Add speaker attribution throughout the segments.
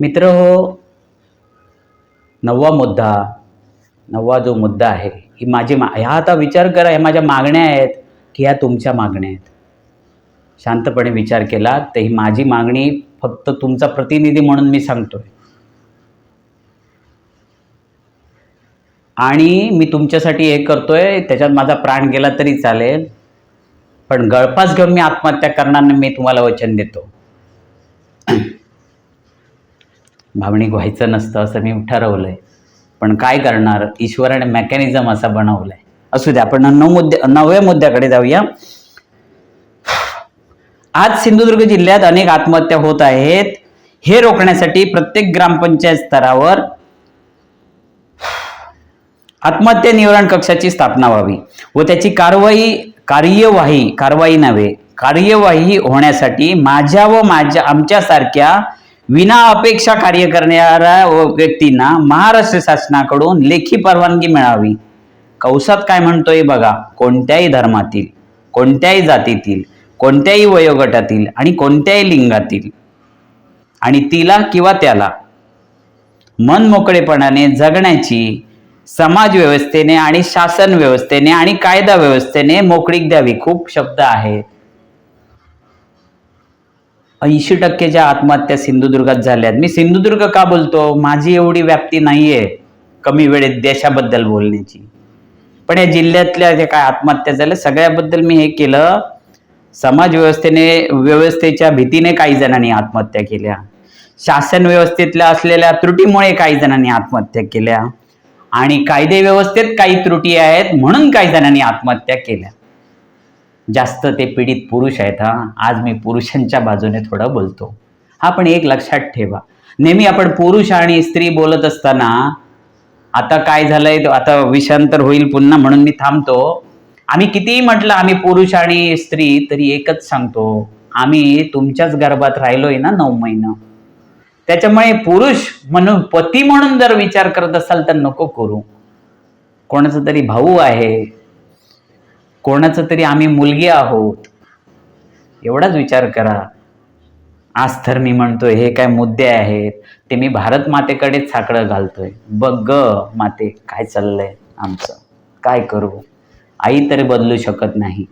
Speaker 1: मित्र हो नववा मुद्दा नववा जो मुद्दा आहे ही माझी मा ह्या आता विचार करा ह्या माझ्या मागण्या आहेत की ह्या तुमच्या मागण्या आहेत. शांतपणे विचार केला तर ही माझी मागणी फक्त तुमचा प्रतिनिधी म्हणून मी सांगतोय. आणि मी तुमच्यासाठी हे करतोय त्याच्यात माझा प्राण गेला तरी चालेल पण गळफास घेऊन मी आत्महत्या करणार मी तुम्हाला वचन देतो. भावनिक व्हायचं नसतं असं मी ठरवलंय. पण काय करणार? ईश्वराने मेकॅनिझम असा बनवलाय. असू द्या आपण नऊ मुद्दे नवव्या मुद्द्याकडे जाऊया. आज सिंधुदुर्ग जिल्ह्यात अनेक आत्महत्या होत आहेत. हे रोखण्यासाठी प्रत्येक ग्रामपंचायत स्तरावर आत्महत्या निवारण कक्षाची स्थापना व्हावी व त्याची कारवाई कार्यवाही कारवाई नव्हे कार्यवाही होण्यासाठी माझ्या व माझ्या आमच्यासारख्या विना अपेक्षा कार्य करणाऱ्या व व्यक्तींना महाराष्ट्र शासनाकडून लेखी परवानगी मिळावी. कौसात काय म्हणतोय बघा कोणत्याही धर्मातील कोणत्याही जातीतील कोणत्याही वयोगटातील आणि कोणत्याही लिंगातील आणि तिला किंवा त्याला मन मोकळेपणाने जगण्याची समाज व्यवस्थेने आणि शासन व्यवस्थेने आणि कायदा व्यवस्थेने मोकळीक द्यावी खूप शब्द आहेत. ऐंशी टक्केच्या आत्महत्या सिंधुदुर्गात झाल्यात मी सिंधुदुर्ग का बोलतो? माझी एवढी व्याप्ती नाहीये कमी वेळेत देशाबद्दल बोलण्याची. पण या जिल्ह्यातल्या जे काय आत्महत्या झाल्या सगळ्याबद्दल मी हे केलं. समाज व्यवस्थेने व्यवस्थेच्या भीतीने काही जणांनी आत्महत्या केल्या. शासन व्यवस्थेतल्या असलेल्या त्रुटीमुळे काही जणांनी आत्महत्या केल्या. आणि कायदे व्यवस्थेत काही त्रुटी आहेत म्हणून काही जणांनी आत्महत्या केल्या. जास्त ते पीडित पुरुष आहेत हा. आज मी पुरुषांच्या बाजूने थोडं बोलतो. हा पण एक लक्षात ठेवा. नेहमी आपण पुरुष आणि स्त्री बोलत असताना आता काय झालंय आता विषांतर होईल पुन्हा म्हणून मी थांबतो. आम्ही कितीही म्हटलं आम्ही पुरुष आणि स्त्री तरी एकच सांगतो. आम्ही तुमच्याच गर्भात राहिलोय ना नऊ महिनं. त्याच्यामुळे पुरुष म्हणून पती म्हणून जर विचार करत असाल तर नको करू. कोणाचा तरी भाऊ आहे कोणाचं तरी आम्ही मुलगी आहोत. एवढाच विचार करा. आज तर मी म्हणतोय हे काय मुद्दे आहेत? ते मी भारत मातेकडेच साकडं घालतोय. बघ ग माते काय चाललंय आमचं? काय करू? आई तरी बदलू शकत नाही.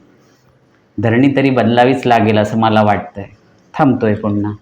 Speaker 1: धरणी तरी बदलावीच लागेल असं मला वाटतंय. थांबतोय पुन्हा.